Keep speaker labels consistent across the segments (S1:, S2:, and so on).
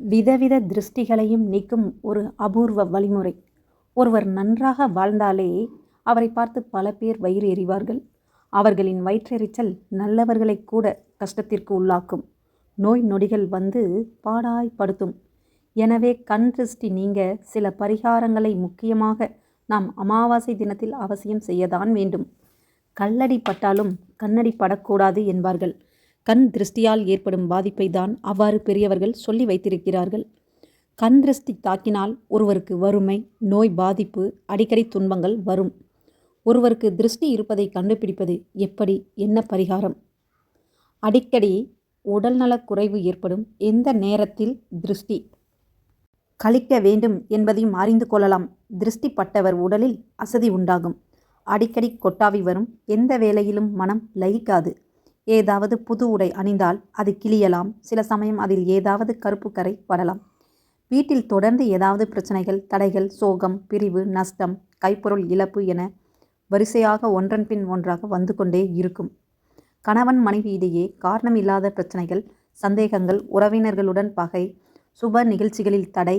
S1: விதவித திருஷ்டிகளையும் நீக்கும் ஒரு அபூர்வ வழிமுறை. ஒருவர் நன்றாக வாழ்ந்தாலே அவரை பார்த்து பல பேர் வயிறு எறிவார்கள் அவர்களின் வயிற்றெரிச்சல் நல்லவர்களை கூட கஷ்டத்திற்கு உள்ளாக்கும். நோய் நொடிகள் வந்து பாடாய் படுத்தும். எனவே கண் திருஷ்டி நீங்க சில பரிகாரங்களை முக்கியமாக நாம் அமாவாசை தினத்தில் அவசியம் செய்யத்தான் வேண்டும். கல்லடி பட்டாலும் கண்ணடி படக்கூடாது என்பார்கள். கண் திருஷ்டியால் ஏற்படும் பாதிப்பை தான் அவ்வாறு பெரியவர்கள் சொல்லி வைத்திருக்கிறார்கள். கண் திருஷ்டி தாக்கினால் ஒருவருக்கு வறுமை நோய் பாதிப்பு அடிக்கடி துன்பங்கள் வரும். ஒருவருக்கு திருஷ்டி இருப்பதை கண்டுபிடிப்பது எப்படி? என்ன பரிகாரம்? அடிக்கடி உடல்நலக் குறைவு ஏற்படும். எந்த நேரத்தில் திருஷ்டி? கழிக்க வேண்டும் என்பதையும் அறிந்து கொள்ளலாம். திருஷ்டி பட்டவர் உடலில் அசதி உண்டாகும். அடிக்கடி கொட்டாவி வரும். எந்த வேளையிலும் மனம் லயிக்காது. ஏதாவது புது உடை அணிந்தால் அது கிளியலாம். சில சமயம் அதில் ஏதாவது கருப்பு கரை படலாம் வீட்டில் தொடர்ந்து ஏதாவது பிரச்சனைகள் தடைகள் சோகம் பிரிவு நஷ்டம் கைப்பொருள் இழப்பு என வரிசையாக ஒன்றன் பின் ஒன்றாக வந்து கொண்டே இருக்கும். கணவன் மனைவியிடையே காரணமில்லாத பிரச்சனைகள் சந்தேகங்கள் உறவினர்களுடன் பகை சுப நிகழ்ச்சிகளில் தடை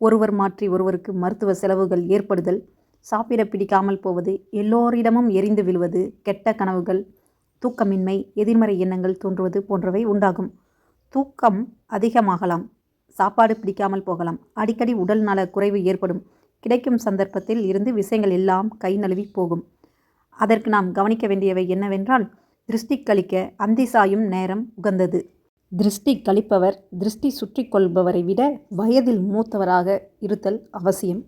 S1: ஒருவர் மாற்றி ஒருவருக்கு மருத்துவ செலவுகள் ஏற்படுதல் சாப்பிட பிடிக்காமல் போவது எல்லோரிடமும் எரிந்து விழுவது கெட்ட கனவுகள் தூக்கமின்மை எதிர்மறை எண்ணங்கள் தோன்றுவது போன்றவை உண்டாகும். தூக்கம் அதிகமாகலாம். சாப்பாடு பிடிக்காமல் போகலாம். அடிக்கடி உடல் நல குறைவு ஏற்படும். கிடைக்கும் சந்தர்ப்பத்தில் இருந்து விஷயங்கள் எல்லாம் கை நழுவி போகும். அதற்கு நாம் கவனிக்க வேண்டியவை என்னவென்றால் திருஷ்டி கழிக்க அந்தி சாயும் நேரம் உகந்தது. திருஷ்டி கழிப்பவர் திருஷ்டி சுற்றி கொள்பவரை விட வயதில் மூத்தவராக இருத்தல் அவசியம்.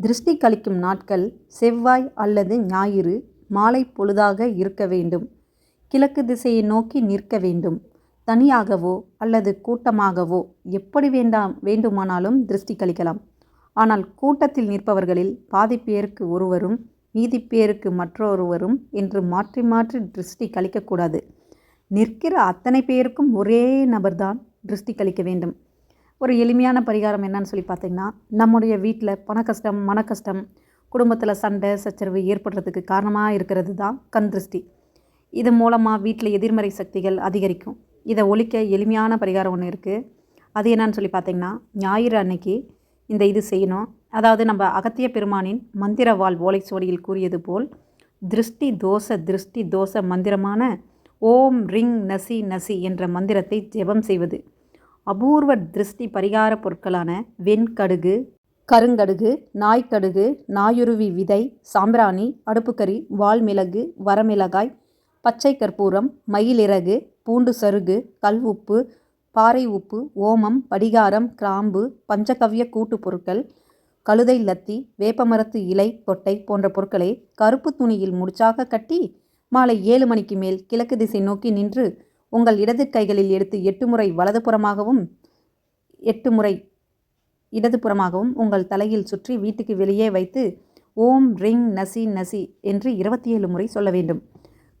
S1: திருஷ்டி கழிக்கும் நாட்கள் செவ்வாய் அல்லது ஞாயிறு மாலை பொழுதாக இருக்க வேண்டும். கிழக்கு திசையை நோக்கி நிற்க வேண்டும். தனியாகவோ அல்லது கூட்டமாகவோ எப்படி வேண்டாம் வேண்டுமானாலும் திருஷ்டி கழிக்கலாம். ஆனால் கூட்டத்தில் நிற்பவர்களில் பாதி பேருக்கு ஒருவரும் மீதி பேருக்கு மற்றொருவரும் என்று மாற்றி மாற்றி திருஷ்டி கழிக்கக்கூடாது. நிற்கிற அத்தனை பேருக்கும் ஒரே நபர்தான் திருஷ்டி கழிக்க வேண்டும். ஒரு எளிமையான பரிகாரம் என்னன்னு சொல்லி பார்த்தீங்கன்னா நம்முடைய வீட்டில் பண கஷ்டம் மன கஷ்டம் குடும்பத்தில் சண்டை சச்சரவு ஏற்படுறதுக்கு காரணமாக இருக்கிறது தான் கண் திருஷ்டி. இது மூலமாக வீட்டில் எதிர்மறை சக்திகள் அதிகரிக்கும். இதை ஒழிக்க எளிமையான பரிகாரம் ஒன்று இருக்குது அது என்னன்னு சொல்லி பார்த்தீங்கன்னா ஞாயிறு அன்னைக்கு இந்த இது செய்யணும். அதாவது நம்ம அகத்திய பெருமானின் மந்திர வாழ் ஓலைச்சுவடியில் கூறியது போல் திருஷ்டி தோச திருஷ்டி தோச மந்திரமான ஓம் ரிங் நசி நசி என்ற மந்திரத்தை ஜெபம் செய்வது. அபூர்வ திருஷ்டி பரிகார பொருட்களான வெண்கடுகு கருங்கடுகு நாய்க்கடுகு நாயுருவி விதை சாம்பிராணி அடுப்புக்கறி வால்மிளகு வரமிளகாய் பச்சை கற்பூரம் மயிலிறகு பூண்டு சருகு கல் உப்பு பாறை உப்பு ஓமம் படிகாரம் கிராம்பு பஞ்சகவ்ய கூட்டுப் பொருட்கள் கழுதை லத்தி வேப்பமரத்து இலை கொட்டை போன்ற பொருட்களை கருப்பு துணியில் முடிச்சாக கட்டி மாலை ஏழு மணிக்கு மேல் கிழக்கு திசை நோக்கி நின்று உங்கள் இடது கைகளில் எடுத்து எட்டு முறை வலதுபுறமாகவும் எட்டு முறை இடதுபுறமாகவும் உங்கள் தலையில் சுற்றி வீட்டுக்கு வெளியே வைத்து ஓம் ரிங் நசி நசி என்று இருபத்தி ஏழு முறை சொல்ல வேண்டும்.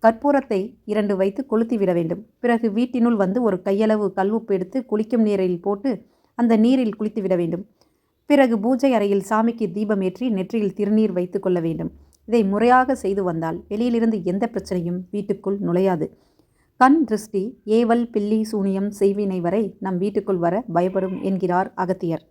S1: கற்பூரத்தை இரண்டு வைத்து கொளுத்தி விட வேண்டும். பிறகு வீட்டினுள் வந்து ஒரு கையளவு கல்வுப்பு எடுத்து குளிக்கும் நீரில் போட்டு அந்த நீரில் குளித்து விட வேண்டும். பிறகு பூஜை அறையில் சாமிக்கு தீபம் ஏற்றி நெற்றியில் திருநீர் வைத்து கொள்ள வேண்டும். இதை முறையாக செய்து வந்தால் வெளியிலிருந்து எந்த பிரச்சனையும் வீட்டுக்குள் நுழையாது. கண் திருஷ்டி ஏவல் பில்லி சூனியம் செய்வினை வரை நம் வீட்டுக்குள் வர பயப்படும் என்கிறார் அகத்தியர்.